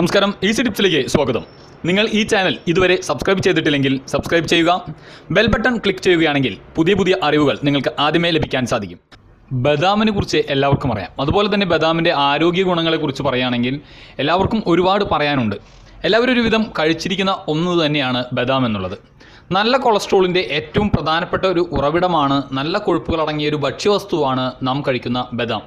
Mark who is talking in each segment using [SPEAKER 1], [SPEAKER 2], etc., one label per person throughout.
[SPEAKER 1] നമസ്കാരം ഈസി ടിപ്സിലേക്ക് സ്വാഗതം. നിങ്ങൾ ഈ ചാനൽ ഇതുവരെ സബ്സ്ക്രൈബ് ചെയ്തിട്ടില്ലെങ്കിൽ സബ്സ്ക്രൈബ് ചെയ്യുക ബെൽ ബട്ടൺ ക്ലിക്ക് ചെയ്യുകയാണെങ്കിൽ പുതിയ പുതിയ അറിവുകൾ നിങ്ങൾക്ക് ആദ്യമേ ലഭിക്കാൻ സാധിക്കും. ബദാമിനെ കുറിച്ച് എല്ലാവർക്കും അറിയാം. അതുപോലെ തന്നെ ബദാമിന്റെ ആരോഗ്യ ഗുണങ്ങളെക്കുറിച്ച് പറയുകയാണെങ്കിൽ എല്ലാവർക്കും ഒരുപാട് പറയാനുണ്ട്. എല്ലാവരും ഒരുവിധം കഴിച്ചിരിക്കുന്ന ഒന്ന് തന്നെയാണ് ബദാം എന്നുള്ളത്. നല്ല കൊളസ്ട്രോളിന്റെ ഏറ്റവും പ്രധാനപ്പെട്ട ഒരു ഉറവിടമാണ് നല്ല കൊഴുപ്പുകൾ അടങ്ങിയ ഒരു ഭക്ഷ്യവസ്തുവാണ് നാം കഴിക്കുന്ന ബദാം.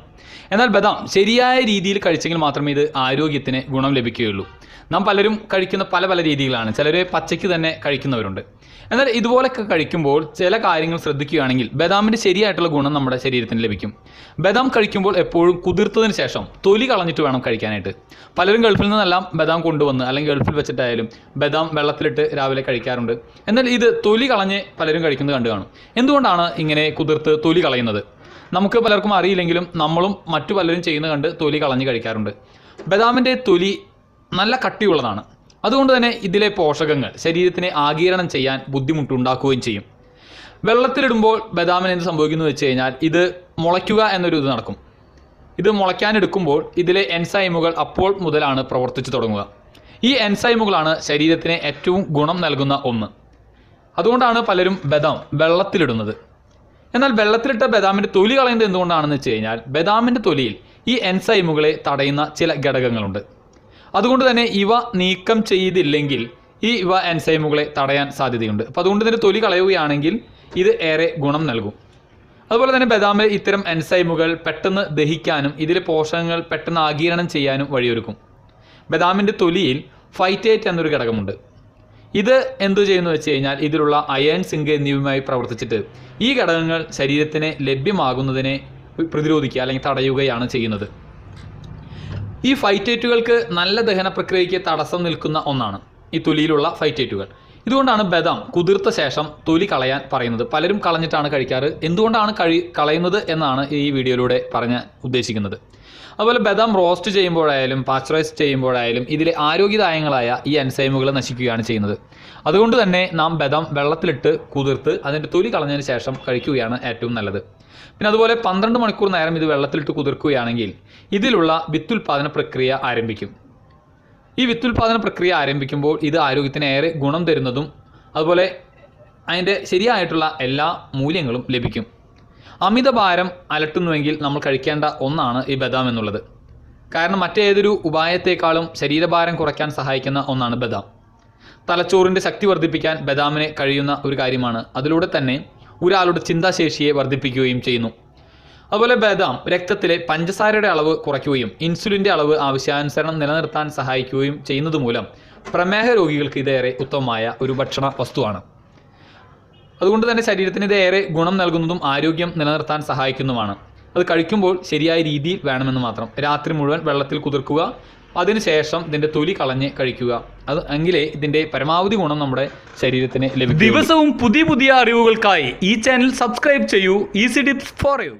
[SPEAKER 1] എന്നാൽ ബദാം ശരിയായ രീതിയിൽ കഴിച്ചെങ്കിൽ മാത്രമേ ഇത് ആരോഗ്യത്തിന് ഗുണം ലഭിക്കുകയുള്ളൂ. നാം പലരും കഴിക്കുന്ന പല പല രീതികളാണ്. ചിലർ പച്ചയ്ക്ക് തന്നെ കഴിക്കുന്നവരുണ്ട്. എന്നാൽ ഇതുപോലൊക്കെ കഴിക്കുമ്പോൾ ചില കാര്യങ്ങൾ ശ്രദ്ധിക്കുകയാണെങ്കിൽ ബദാമിന്റെ ശരിയായിട്ടുള്ള ഗുണം നമ്മുടെ ശരീരത്തിന് ലഭിക്കും. ബദാം കഴിക്കുമ്പോൾ എപ്പോഴും കുതിർത്തതിന് ശേഷം തൊലി കളഞ്ഞിട്ട് വേണം കഴിക്കാനായിട്ട്. പലരും ഗൾഫിൽ നിന്നെല്ലാം ബദാം കൊണ്ടുവന്ന് അല്ലെങ്കിൽ ഗൾഫിൽ വെച്ചിട്ടായാലും ബദാം വെള്ളത്തിലിട്ട് രാവിലെ കഴിക്കാറുണ്ട്. എന്നാൽ ഇത് തൊലി കളഞ്ഞ് പലരും കഴിക്കുന്നത് കണ്ടു കാണും. എന്തുകൊണ്ടാണ് ഇങ്ങനെ കുതിർത്ത് തൊലി കളയുന്നത്? നമുക്ക് പലർക്കും അറിയില്ലെങ്കിലും നമ്മളും മറ്റു പലരും ചെയ്യുന്ന കണ്ട് തൊലി കളഞ്ഞു കഴിക്കാറുണ്ട്. ബദാമിന്റെ തൊലി നല്ല കട്ടിയുള്ളതാണ്. അതുകൊണ്ട് തന്നെ ഇതിലെ പോഷകങ്ങൾ ശരീരത്തിനെ ആഗീരണം ചെയ്യാൻ ബുദ്ധിമുട്ടുണ്ടാക്കുകയും ചെയ്യും. വെള്ളത്തിലിടുമ്പോൾ ബദാമിന് എന്ത് സംഭവിക്കുന്നു വെച്ച് കഴിഞ്ഞാൽ ഇത് മുളയ്ക്കുക എന്നൊരു ഇത് നടക്കും. ഇത് മുളയ്ക്കാനെടുക്കുമ്പോൾ ഇതിലെ എൻസൈമുകൾ അപ്പോൾ മുതലാണ് പ്രവർത്തിച്ചു തുടങ്ങുക. ഈ എൻസൈമുകളാണ് ശരീരത്തിന് ഏറ്റവും ഗുണം നൽകുന്ന ഒന്ന്. അതുകൊണ്ടാണ് പലരും ബദാം വെള്ളത്തിലിടുന്നത്. എന്നാൽ വെള്ളത്തിലിട്ട ബദാമിന്റെ തൊലി കളയുന്നത് എന്തുകൊണ്ടാണെന്ന് വെച്ച് കഴിഞ്ഞാൽ ബദാമിന്റെ തൊലിയിൽ ഈ എൻസൈമുകളെ തടയുന്ന ചില ഘടകങ്ങളുണ്ട്. അതുകൊണ്ട് തന്നെ ഇവ നീക്കം ചെയ്തില്ലെങ്കിൽ ഈ ഇവ എൻസൈമുകളെ തടയാൻ സാധ്യതയുണ്ട്. അപ്പോൾ അതുകൊണ്ട് തന്നെ തൊലി കളയുകയാണെങ്കിൽ ഇത് ഏറെ ഗുണം നൽകും. അതുപോലെ തന്നെ ബദാമിൽ ഇത്തരം എൻസൈമുകൾ പെട്ടെന്ന് ദഹിക്കാനും ഇതിലെ പോഷകങ്ങൾ പെട്ടെന്ന് ആഗീരണം ചെയ്യാനും വഴിയൊരുക്കും. ബദാമിന്റെ തൊലിയിൽ ഫൈറ്റേറ്റ് എന്നൊരു ഘടകമുണ്ട്. ഇത് എന്തു ചെയ്യുന്നു വെച്ച് കഴിഞ്ഞാൽ ഇതിലുള്ള അയൺ സിങ്ക് എന്നിവയുമായി പ്രവർത്തിച്ചിട്ട് ഈ ഘടകങ്ങൾ ശരീരത്തിന് ലഭ്യമാകുന്നതിനെ പ്രതിരോധിക്കുക അല്ലെങ്കിൽ തടയുകയാണ് ചെയ്യുന്നത്. ഈ ഫൈറ്റേറ്റുകൾക്ക് നല്ല ദഹന പ്രക്രിയയ്ക്ക് തടസ്സം നിൽക്കുന്ന ഒന്നാണ്. ഈ തൊലിയിലുള്ള ഫൈറ്റേറ്റുകൾ ഇതുകൊണ്ടാണ് ബദാം കുതിർത്ത ശേഷം തൊലി കളയാൻ പറയുന്നത്. പലരും കളഞ്ഞിട്ടാണ് കഴിക്കാറ്. എന്തുകൊണ്ടാണ് കഴി കളയുന്നത് എന്നാണ് ഈ വീഡിയോയിലൂടെ പറഞ്ഞ് ഉദ്ദേശിക്കുന്നത്. അതുപോലെ ബദാം റോസ്റ്റ് ചെയ്യുമ്പോഴായാലും പാസ്ചറൈസ് ചെയ്യുമ്പോഴായാലും ഇതിലെ ആരോഗ്യദായങ്ങളായ ഈ എൻസൈമുകൾ നശിക്കുകയാണ് ചെയ്യുന്നത്. അതുകൊണ്ട് തന്നെ നാം ബദാം വെള്ളത്തിലിട്ട് കുതിർത്ത് അതിന്റെ തൊലി കളഞ്ഞതിന് ശേഷം കഴിക്കുകയാണ് ഏറ്റവും നല്ലത്. പിന്നെ അതുപോലെ പന്ത്രണ്ട് മണിക്കൂർ നേരം ഇത് വെള്ളത്തിലിട്ട് കുതിർക്കുകയാണെങ്കിൽ ഇതിലുള്ള വിത്തുൽപാദന പ്രക്രിയ ആരംഭിക്കും. ഈ വിത്തുൽപാദന പ്രക്രിയ ആരംഭിക്കുമ്പോൾ ഇത് ആരോഗ്യത്തിന് ഏറെ ഗുണം തരുന്നതും അതുപോലെ അതിന്റെ ശരിയായിട്ടുള്ള എല്ലാ മൂല്യങ്ങളും ലഭിക്കും. അമിതഭാരം അലട്ടുന്നുവെങ്കിൽ നമ്മൾ കഴിക്കേണ്ട ഒന്നാണ് ഈ ബദാം എന്നുള്ളത്. കാരണം മറ്റേതൊരു ഉപായത്തേക്കാളും ശരീരഭാരം കുറയ്ക്കാൻ സഹായിക്കുന്ന ഒന്നാണ് ബദാം. തലച്ചോറിന്റെ ശക്തി വർദ്ധിപ്പിക്കാൻ ബദാമിന് കഴിയുന്ന ഒരു കാര്യമാണ്. അതിലൂടെ തന്നെ ഒരാളുടെ ചിന്താശേഷിയെ വർദ്ധിപ്പിക്കുകയും ചെയ്യുന്നു. അതുപോലെ ബദാം രക്തത്തിലെ പഞ്ചസാരയുടെ അളവ് കുറയ്ക്കുകയും ഇൻസുലിന്റെ അളവ് ആവശ്യാനുസരണം നിലനിർത്താൻ സഹായിക്കുകയും ചെയ്യുന്നത് മൂലം പ്രമേഹ രോഗികൾക്ക് ഇതേറെ ഉത്തമമായ ഒരു ഭക്ഷണ വസ്തുവാണ്. അതുകൊണ്ട് തന്നെ ശരീരത്തിന് ഇത് ഏറെ ഗുണം നൽകുന്നതും ആരോഗ്യം നിലനിർത്താൻ സഹായിക്കുന്നതുമാണ്. അത് കഴിക്കുമ്പോൾ ശരിയായ രീതിയിൽ വേണമെന്ന് മാത്രം. രാത്രി മുഴുവൻ വെള്ളത്തിൽ കുതിർക്കുക അതിനുശേഷം ഇതിന്റെ തൊലി കളഞ്ഞ് കഴിക്കുക. അത് എങ്കിലേ ഇതിന്റെ പരമാവധി ഗുണം നമ്മുടെ ശരീരത്തിന് ലഭിക്കും ദിവസവും പുതിയ പുതിയ അറിവുകൾക്കായി ഈ ചാനൽ സബ്സ്ക്രൈബ് ചെയ്യൂ. Easy tips for you.